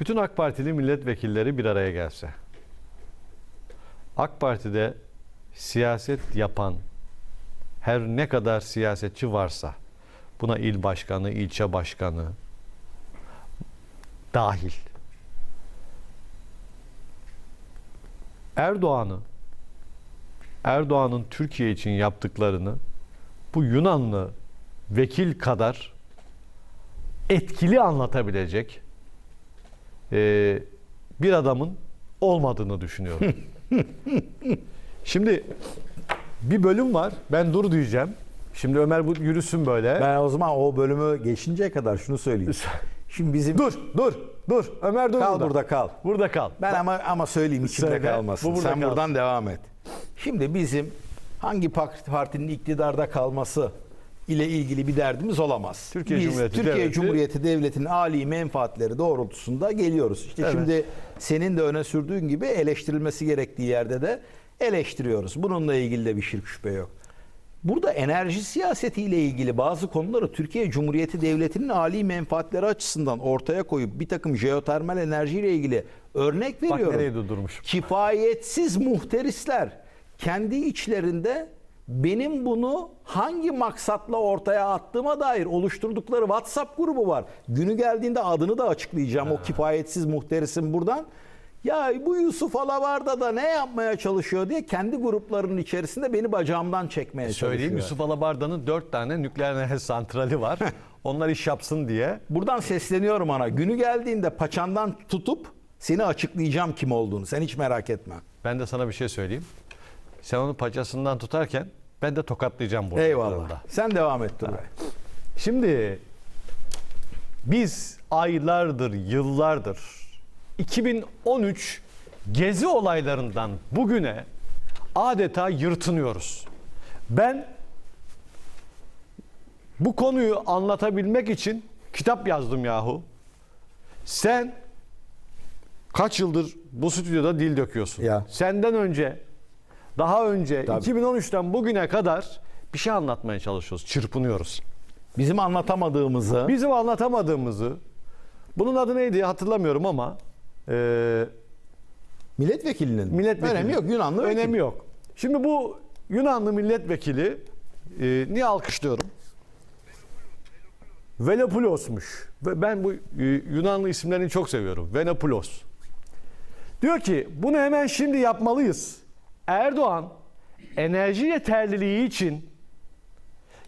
Bütün AK Partili milletvekilleri bir araya gelse. AK Parti'de siyaset yapan her ne kadar siyasetçi varsa buna il başkanı, ilçe başkanı dahil. Erdoğan'ı Erdoğan'ın Türkiye için yaptıklarını bu Yunanlı vekil kadar etkili anlatabilecek eee, bir adamın olmadığını düşünüyorum. Şimdi bir bölüm var. Ben dur diyeceğim. Şimdi Ömer bu yürüsün böyle. Ben o zaman o bölümü geçinceye kadar şunu söyleyeyim. Şimdi bizim Dur, dur, dur. Ömer dur kal burada. burada kal. Burada kal. Ben ama ama söyleyeyim içimde Söyle, kalmasın. bu burada Sen kalsın. buradan devam et. Şimdi bizim hangi par- partinin iktidarda kalması ile ilgili bir derdimiz olamaz. Türkiye Biz Cumhuriyeti Türkiye Devleti- Cumhuriyeti Devleti'nin âli menfaatleri doğrultusunda geliyoruz. İşte Evet. şimdi senin de öne sürdüğün gibi eleştirilmesi gerektiği yerde de eleştiriyoruz. Bununla ilgili de bir şirk şüphe yok. Burada enerji siyasetiyle ilgili bazı konuları Türkiye Cumhuriyeti Devleti'nin âli menfaatleri açısından ortaya koyup bir takım jeotermal enerjiyle ilgili örnek Bak veriyorum. nereye durdurmuşum. Kifayetsiz muhterisler kendi içlerinde benim bunu hangi maksatla ortaya attığıma dair oluşturdukları WhatsApp grubu var. Günü geldiğinde adını da açıklayacağım o kifayetsiz muhterisin buradan. Ya bu Yusuf Alavarda da ne yapmaya çalışıyor diye kendi gruplarının içerisinde beni bacağımdan çekmeye Söyleyeyim çalışıyor. Yusuf Alabarda'nın dört tane nükleer enerji santrali var. Onlar iş yapsın diye. Buradan sesleniyorum ana. Günü geldiğinde paçandan tutup seni açıklayacağım kim olduğunu. Sen hiç merak etme. Ben de sana bir şey söyleyeyim. Sen onu paçasından tutarken ben de tokatlayacağım burada. Eyvallah. Sen devam et Turgay. Şimdi biz aylardır, yıllardır 2013 gezi olaylarından bugüne adeta yırtınıyoruz. Ben bu konuyu anlatabilmek için kitap yazdım yahu. Sen kaç yıldır bu stüdyoda dil döküyorsun. Ya. Senden önce daha önce Tabii. 2013'ten bugüne kadar bir şey anlatmaya çalışıyoruz. Çırpınıyoruz. Bizim anlatamadığımızı Bizim anlatamadığımızı bunun adı neydi hatırlamıyorum ama e, milletvekilinin milletvekili. önemi yok. Yunanlı vekil. önemi yok. Şimdi bu Yunanlı milletvekili e, niye alkışlıyorum? Velopulos'muş. Ve ben bu e, Yunanlı isimlerini çok seviyorum. Venopulos. Diyor ki bunu hemen şimdi yapmalıyız. Erdoğan enerji yeterliliği için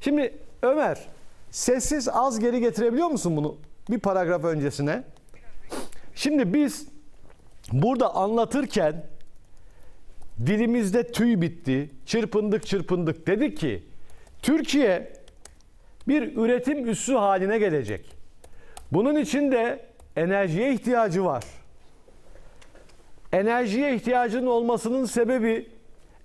Şimdi Ömer sessiz az geri getirebiliyor musun bunu bir paragraf öncesine? Şimdi biz burada anlatırken dilimizde tüy bitti. Çırpındık çırpındık. Dedik ki Türkiye bir üretim üssü haline gelecek. Bunun için de enerjiye ihtiyacı var. Enerjiye ihtiyacının olmasının sebebi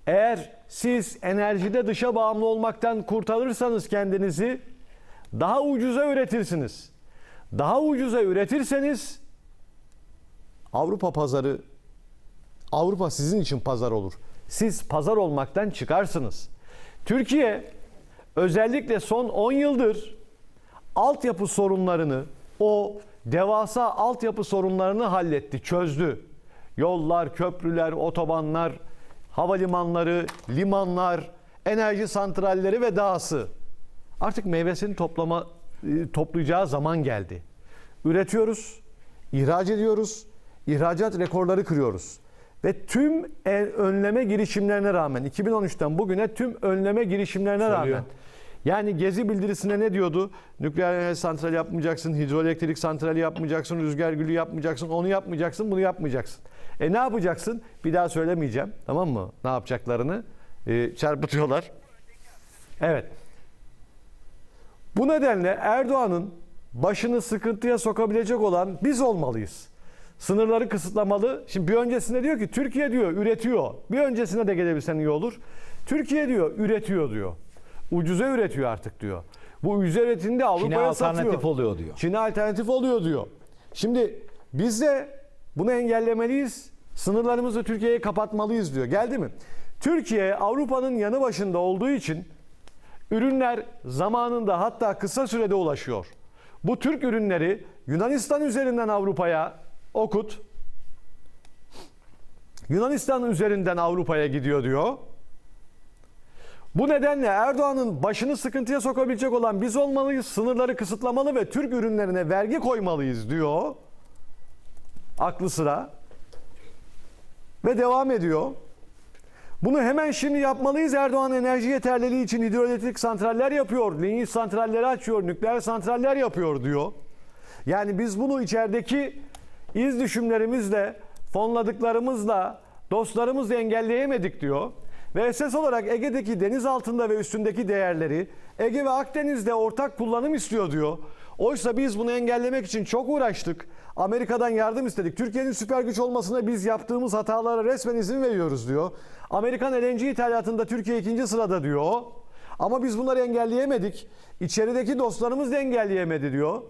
eğer siz enerjide dışa bağımlı olmaktan kurtarırsanız kendinizi daha ucuza üretirsiniz. Daha ucuza üretirseniz Avrupa pazarı Avrupa sizin için pazar olur. Siz pazar olmaktan çıkarsınız. Türkiye özellikle son 10 yıldır altyapı sorunlarını, o devasa altyapı sorunlarını halletti, çözdü. Yollar, köprüler, otobanlar, havalimanları, limanlar, enerji santralleri ve dahası. Artık meyvesini toplama e, toplayacağı zaman geldi. Üretiyoruz, ihraç ediyoruz, ihracat rekorları kırıyoruz. Ve tüm en- önleme girişimlerine rağmen 2013'ten bugüne tüm önleme girişimlerine Söylüyor. rağmen yani Gezi bildirisine ne diyordu? Nükleer enerji santrali yapmayacaksın, hidroelektrik santrali yapmayacaksın, rüzgar gülü yapmayacaksın, onu yapmayacaksın, bunu yapmayacaksın. E ne yapacaksın? Bir daha söylemeyeceğim. Tamam mı? Ne yapacaklarını? E, çarpıtıyorlar. Evet. Bu nedenle Erdoğan'ın başını sıkıntıya sokabilecek olan biz olmalıyız. Sınırları kısıtlamalı. Şimdi bir öncesinde diyor ki Türkiye diyor üretiyor. Bir öncesine de gelebilsen iyi olur. Türkiye diyor üretiyor diyor. Ucuza üretiyor artık diyor. Bu ucuza üretimde Avrupa'ya alternatif satıyor. oluyor diyor. Çin'e alternatif oluyor diyor. Şimdi biz de bunu engellemeliyiz. Sınırlarımızı Türkiye'ye kapatmalıyız diyor. Geldi mi? Türkiye Avrupa'nın yanı başında olduğu için ürünler zamanında hatta kısa sürede ulaşıyor. Bu Türk ürünleri Yunanistan üzerinden Avrupa'ya okut. Yunanistan üzerinden Avrupa'ya gidiyor diyor. Bu nedenle Erdoğan'ın başını sıkıntıya sokabilecek olan biz olmalıyız, sınırları kısıtlamalı ve Türk ürünlerine vergi koymalıyız diyor. Aklı sıra. Ve devam ediyor. Bunu hemen şimdi yapmalıyız. Erdoğan enerji yeterliliği için hidroelektrik santraller yapıyor. Linyit santralleri açıyor. Nükleer santraller yapıyor diyor. Yani biz bunu içerideki iz düşümlerimizle, fonladıklarımızla, dostlarımızla engelleyemedik diyor. Ve esas olarak Ege'deki deniz altında ve üstündeki değerleri Ege ve Akdeniz'de ortak kullanım istiyor diyor. Oysa biz bunu engellemek için çok uğraştık. Amerika'dan yardım istedik. Türkiye'nin süper güç olmasına biz yaptığımız hatalara resmen izin veriyoruz diyor. Amerikan LNG ithalatında Türkiye ikinci sırada diyor. Ama biz bunları engelleyemedik. İçerideki dostlarımız da engelleyemedi diyor.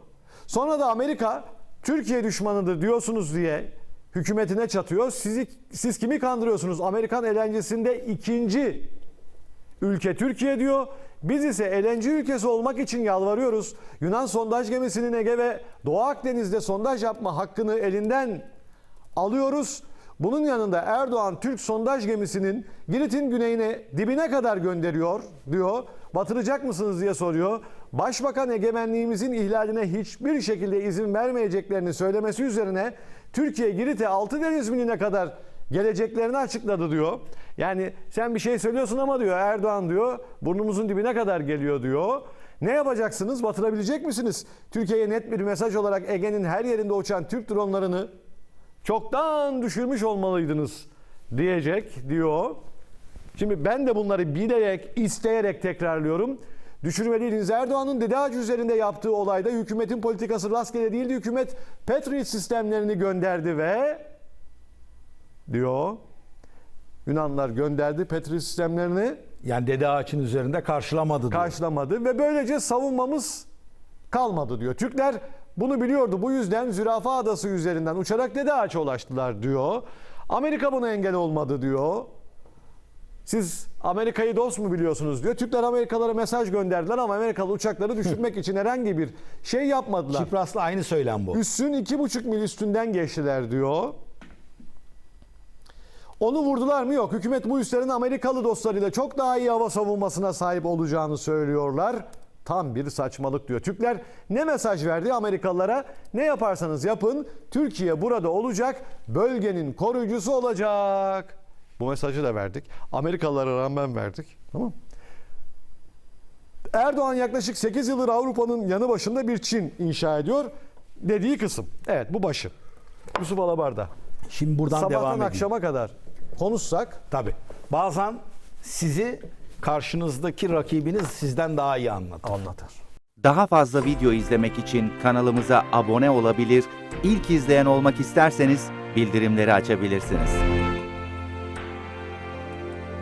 Sonra da Amerika Türkiye düşmanıdır diyorsunuz diye hükümetine çatıyor. Sizi, siz kimi kandırıyorsunuz? Amerikan LNG'sinde ikinci ülke Türkiye diyor. Biz ise LNG ülkesi olmak için yalvarıyoruz. Yunan sondaj gemisinin Ege ve Doğu Akdeniz'de sondaj yapma hakkını elinden alıyoruz. Bunun yanında Erdoğan Türk sondaj gemisinin Girit'in güneyine dibine kadar gönderiyor diyor. Batıracak mısınız diye soruyor. Başbakan egemenliğimizin ihlaline hiçbir şekilde izin vermeyeceklerini söylemesi üzerine Türkiye Girit'e altı deniz miline kadar geleceklerini açıkladı diyor. Yani sen bir şey söylüyorsun ama diyor Erdoğan diyor burnumuzun dibine kadar geliyor diyor. Ne yapacaksınız? Batırabilecek misiniz? Türkiye'ye net bir mesaj olarak Ege'nin her yerinde uçan Türk dronlarını çoktan düşürmüş olmalıydınız diyecek diyor. Şimdi ben de bunları bilerek, isteyerek tekrarlıyorum. Düşürmeliydiniz. Erdoğan'ın Dede Ağacı üzerinde yaptığı olayda hükümetin politikası rastgele değildi. Hükümet Patriot sistemlerini gönderdi ve diyor Yunanlar gönderdi Patriot sistemlerini Yani Dede Ağaç'ın üzerinde karşılamadı diyor. karşılamadı ve böylece savunmamız kalmadı diyor. Türkler bunu biliyordu. Bu yüzden Zürafa Adası üzerinden uçarak Dede Ağaç'a ulaştılar diyor. Amerika buna engel olmadı diyor. Siz Amerika'yı dost mu biliyorsunuz diyor. Türkler Amerikalara mesaj gönderdiler ama Amerikalı uçakları düşürmek için herhangi bir şey yapmadılar. Kipras'la aynı söylem bu. Üssün iki buçuk mil üstünden geçtiler diyor. Onu vurdular mı? Yok. Hükümet bu üslerin Amerikalı dostlarıyla çok daha iyi hava savunmasına sahip olacağını söylüyorlar. Tam bir saçmalık diyor. Türkler ne mesaj verdi Amerikalılara? Ne yaparsanız yapın Türkiye burada olacak, bölgenin koruyucusu olacak. Bu mesajı da verdik. Amerikalılara rağmen verdik. Tamam Erdoğan yaklaşık 8 yıldır Avrupa'nın yanı başında bir Çin inşa ediyor. Dediği kısım. Evet bu başı. Yusuf Alabar'da. Şimdi buradan Sabahtan devam edeyim. akşama kadar konuşsak Tabii. Bazen sizi karşınızdaki rakibiniz sizden daha iyi anlatır. anlatır. Daha fazla video izlemek için kanalımıza abone olabilir, ilk izleyen olmak isterseniz bildirimleri açabilirsiniz.